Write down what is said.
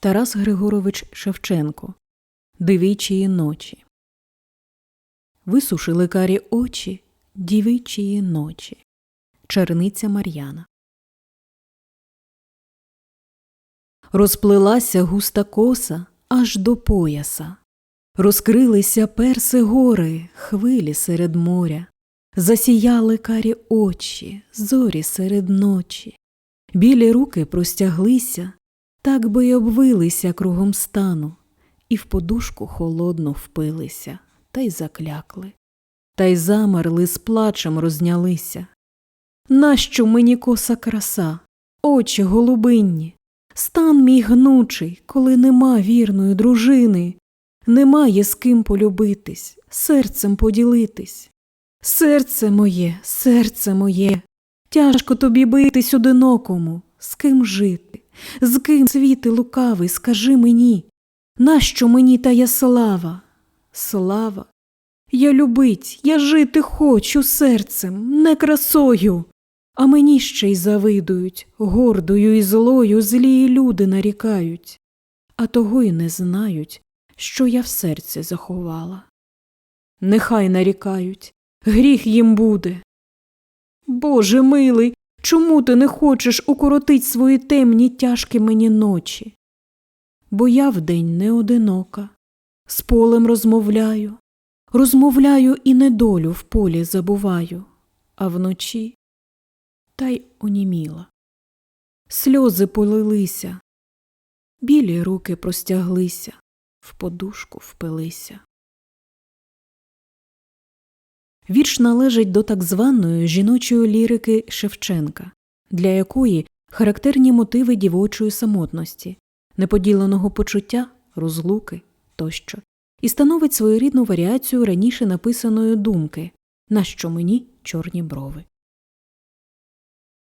Тарас Григорович Шевченко Дивічії ночі. Висушили карі очі дівичії ночі. Черниця Мар'яна. Розплилася густа коса аж до пояса. Розкрилися перси гори, хвилі серед моря. Засіяли карі очі, зорі серед ночі. Білі руки простяглися, так би й обвилися кругом стану, і в подушку холодно впилися, та й заклякли, та й замерли з плачем рознялися. Нащо мені коса краса, очі голубинні, стан мій гнучий, коли нема вірної дружини, немає з ким полюбитись, серцем поділитись. Серце моє, серце моє, тяжко тобі битись одинокому, з ким жити, з ким світи лукавий, скажи мені, нащо мені тая слава? Слава? Я любить, я жити хочу серцем, не красою, а мені ще й завидують, гордою і злою злії люди нарікають, а того й не знають, що я в серці заховала. Нехай нарікають, гріх їм буде. Боже милий, чому ти не хочеш укоротить свої темні тяжкі мені ночі? Бо я вдень не одинока, з полем розмовляю, розмовляю і недолю в полі забуваю, а вночі та й оніміла. Сльози полилися, білі руки простяглися, в подушку впилися. Вірш належить до так званої жіночої лірики Шевченка, для якої характерні мотиви дівочої самотності, неподіленого почуття, розлуки тощо, і становить своєрідну варіацію раніше написаної думки на що мені чорні брови.